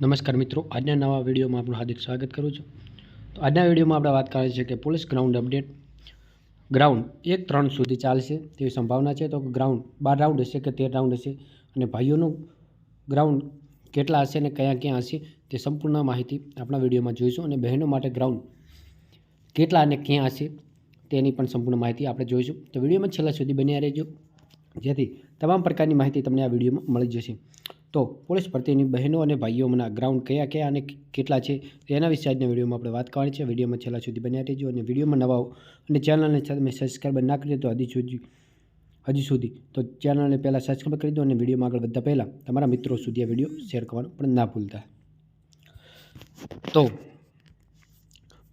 નમસ્કાર મિત્રો, આજના નવા વિડીયોમાં આપણું હાર્દિક સ્વાગત કરું છું. તો આજના વિડીયોમાં આપણે વાત કરીએ છીએ કે પોલીસ ગ્રાઉન્ડ અપડેટ. ગ્રાઉન્ડ એક ત્રણ સુધી ચાલશે તેવી સંભાવના છે. તો ગ્રાઉન્ડ બાર રાઉન્ડ હશે કે તેર રાઉન્ડ હશે? અને ભાઈઓનું ગ્રાઉન્ડ કેટલા હશે અને કયા ક્યાં હશે તે સંપૂર્ણ માહિતી આપણા વિડીયોમાં જોઈશું. અને બહેનો માટે ગ્રાઉન્ડ કેટલા અને ક્યાં હશે તેની પણ સંપૂર્ણ માહિતી આપણે જોઈશું. તો વિડીયોમાં છેલ્લા સુધી બન્યા રહેજો. જેથી તમામ પ્રકારની માહિતી તમને આ વિડીયોમાં મળી જશે. તો પોલીસ ભરતીની બહેનો અને ભાઈઓના ગ્રાઉન્ડ કયા કયા અને કેટલા છે એના વિશે આજના વિડીયોમાં આપણે વાત કરવાની છે. વિડીયોમાં છેલ્લા સુધી બન્યા રહેજો અને વિડીયોમાં નવા અને ચેનલને તમે સબસ્ક્રાઈબ ના કરી તો હજી સુધી હજી સુધી. તો ચેનલને પહેલાં સબસ્ક્રાઈબ કરી દો અને વિડીયોમાં આગળ વધતા પહેલાં તમારા મિત્રો સુધી આ વીડિયો શેર કરવાનું પણ ના ભૂલતા. તો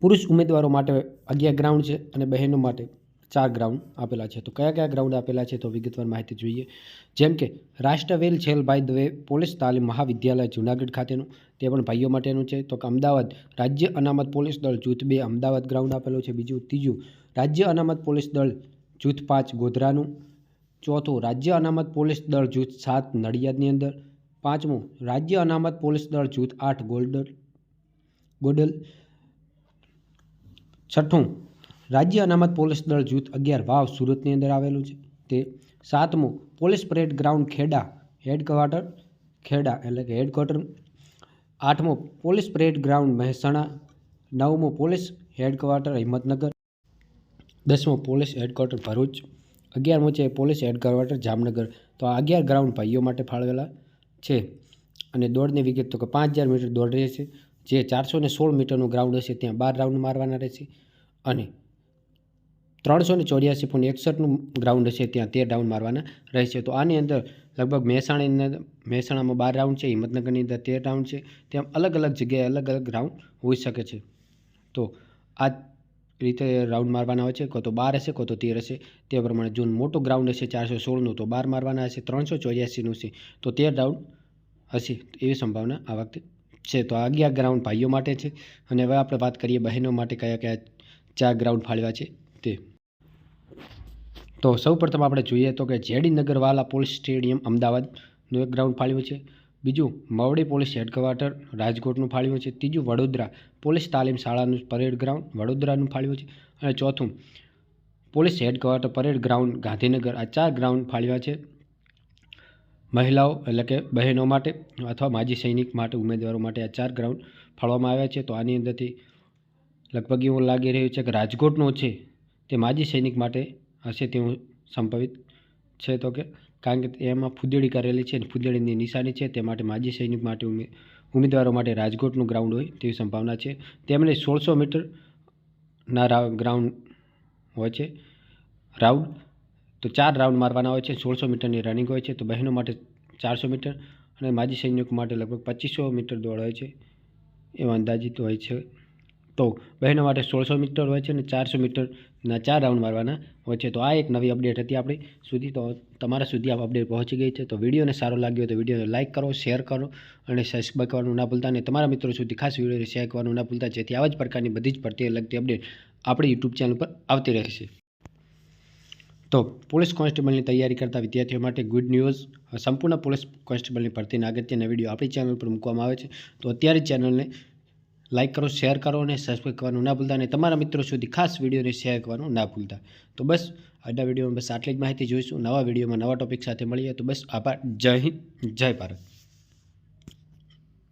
પુરુષ ઉમેદવારો માટે અગિયાર ગ્રાઉન્ડ છે અને બહેનો માટે ચાર ગ્રાઉન્ડ આપેલા છે. તો કયા કયા ગ્રાઉન્ડ આપેલા છે તો વિગતવાર માહિતી જોઈએ. જેમ કે રાષ્ટ્રવેલ છેલભાઈ દવે પોલીસ તાલીમ મહાવિદ્યાલય જૂનાગઢ ખાતેનું. તે પણ ભાઈઓ માટેનું છે. તો કે અમદાવાદ રાજ્ય અનામત પોલીસ દળ જૂથ બે અમદાવાદ ગ્રાઉન્ડ આપેલું છે. બીજું ત્રીજું રાજ્ય અનામત પોલીસ દળ જૂથ પાંચ ગોધરાનું. ચોથું રાજ્ય અનામત પોલીસ દળ જૂથ સાત નડિયાદની અંદર. પાંચમું રાજ્ય અનામત પોલીસ દળ જૂથ આઠ ગોલ્ડર ગોડલ. છઠ્ઠું રાજ્ય અનામત પોલીસ દળ જૂથ અગિયાર વાવ સુરતની અંદર આવેલું છે. તે સાતમું police parade ground Kheda headquarter, Kheda એટલે કે હેડક્વાર્ટર. આઠમું પોલીસ પરેડ ગ્રાઉન્ડ મહેસાણા. નવમું પોલીસ હેડક્વાર્ટર હિંમતનગર. દસમું પોલીસ હેડક્વાર્ટર ભરૂચ. અગિયારમું છે પોલીસ હેડક્વાર્ટર જામનગર. તો આ અગિયાર ગ્રાઉન્ડ ભાઈઓ માટે ફાળવેલા છે. અને દોડની વિગત તો કે પાંચ હજાર મીટર દોડ રહેશે. જે ચારસો ને સોળ મીટરનું ગ્રાઉન્ડ હશે, ત્યાં બાર રાઉન્ડ મારવાના રહેશે. અને ત્રણસો ને ચોર્યાસી પોઈન્ટ એકસઠનું ગ્રાઉન્ડ હશે ત્યાં તેર રાઉન્ડ મારવાના રહેશે. તો આની અંદર લગભગ મહેસાણાની અંદર મહેસાણામાં બાર રાઉન્ડ છે, હિંમતનગરની અંદર તેર રાઉન્ડ છે. તેમ અલગ અલગ જગ્યાએ અલગ અલગ રાઉન્ડ હોઈ શકે છે. તો આ રીતે રાઉન્ડ મારવાના હોય છે. કો તો બાર હશે, કો તો તેર હશે. તે પ્રમાણે જો મોટું ગ્રાઉન્ડ હશે ચારસો સોળનું, તો બાર મારવાના હશે, ત્રણસો ચોર્યાસીનું છે તો તેર રાઉન્ડ હશે. એવી સંભાવના આ વખતે છે. તો આ અગિયાર ગ્રાઉન્ડ ભાઈઓ માટે છે. અને હવે આપણે વાત કરીએ બહેનો માટે કયા કયા ચાર ગ્રાઉન્ડ ફાળવ્યા છે તે. તો સૌ પ્રથમ આપણે જોઈએ તો કે જેડી નગરવાલા પોલીસ સ્ટેડિયમ અમદાવાદનું એક ગ્રાઉન્ડ ફાળ્યું છે. બીજું મવડી પોલીસ હેડક્વાર્ટર રાજકોટનું ફાળ્યું છે. ત્રીજું વડોદરા પોલીસ તાલીમ શાળાનું પરેડ ગ્રાઉન્ડ વડોદરાનું ફાળ્યું છે. અને ચોથું police headquarter parade ground Gandhinagar આ ચાર ગ્રાઉન્ડ ફાળવ્યા છે. મહિલાઓ એટલે કે બહેનો માટે અથવા માજી સૈનિક માટે ઉમેદવારો માટે આ ચાર ગ્રાઉન્ડ ફાળવામાં આવ્યા છે. તો આની અંદરથી લગભગ એવું લાગી રહ્યું છે કે રાજકોટનો છે તે માજી સૈનિક માટે હશે તેવું સંભવિત છે. તો કે કારણ કે એમાં ફુદેડી કરેલી છે અને ફુદેડીની નિશાની છે. તે માટે માજી સૈનિક માટે ઉમેદવારો માટે રાજકોટનું ગ્રાઉન્ડ હોય તેવી સંભાવના છે. તેમણે સોળસો મીટરના ગ્રાઉન્ડ હોય છે. રાઉન્ડ, તો ચાર રાઉન્ડ મારવાના હોય છે. સોળસો મીટરની રનિંગ હોય છે. તો બહેનો માટે ચારસો મીટર અને માજી સૈનિકો માટે લગભગ પચીસો મીટર દોડ હોય છે. એવો અંદાજિત હોય છે. તો બહેનો માટે સોળસો મીટર હોય છે અને ચારસો મીટરના ચાર રાઉન્ડ મારવાના હોય છે. તો આ એક નવી અપડેટ હતી આપણી સુધી. તો તમારા સુધી આ અપડેટ પહોંચી ગઈ છે. તો વિડીયોને સારો લાગ્યો તો વિડીયોને લાઇક કરો શેર કરો અને સબસ્ક્રાઈબ કરવાનું ના ભૂલતા. અને તમારા મિત્રો સુધી ખાસ વિડીયોને શેર કરવાનું ના ભૂલતા. જેથી આવા જ પ્રકારની બધી જ ભરતી લગતી અપડેટ આપણી યુટ્યુબ ચેનલ પર આવતી રહેશે. તો પોલીસ કોન્સ્ટેબલની તૈયારી કરતા વિદ્યાર્થીઓ માટે ગુડ ન્યૂઝ સંપૂર્ણ પોલીસ કોન્સ્ટેબલની ભરતીના અગત્યના વીડિયો આપણી ચેનલ પર મૂકવામાં આવે છે. તો અત્યારે ચેનલને લાઇક કરો શેર કરો અને સબસ્ક્રાઈબ કરવાનું ના ભૂલતા અને તમારા મિત્રો સુધી ખાસ વિડીયોને શેર કરવાનું ના ભૂલતા. તો બસ, આજના વિડીયોમાં બસ આટલી જ માહિતી જોઈશું. નવા વિડીયોમાં નવા ટોપિક સાથે મળીએ. તો બસ, આભાર. જય હિન્દ, જય ભારત.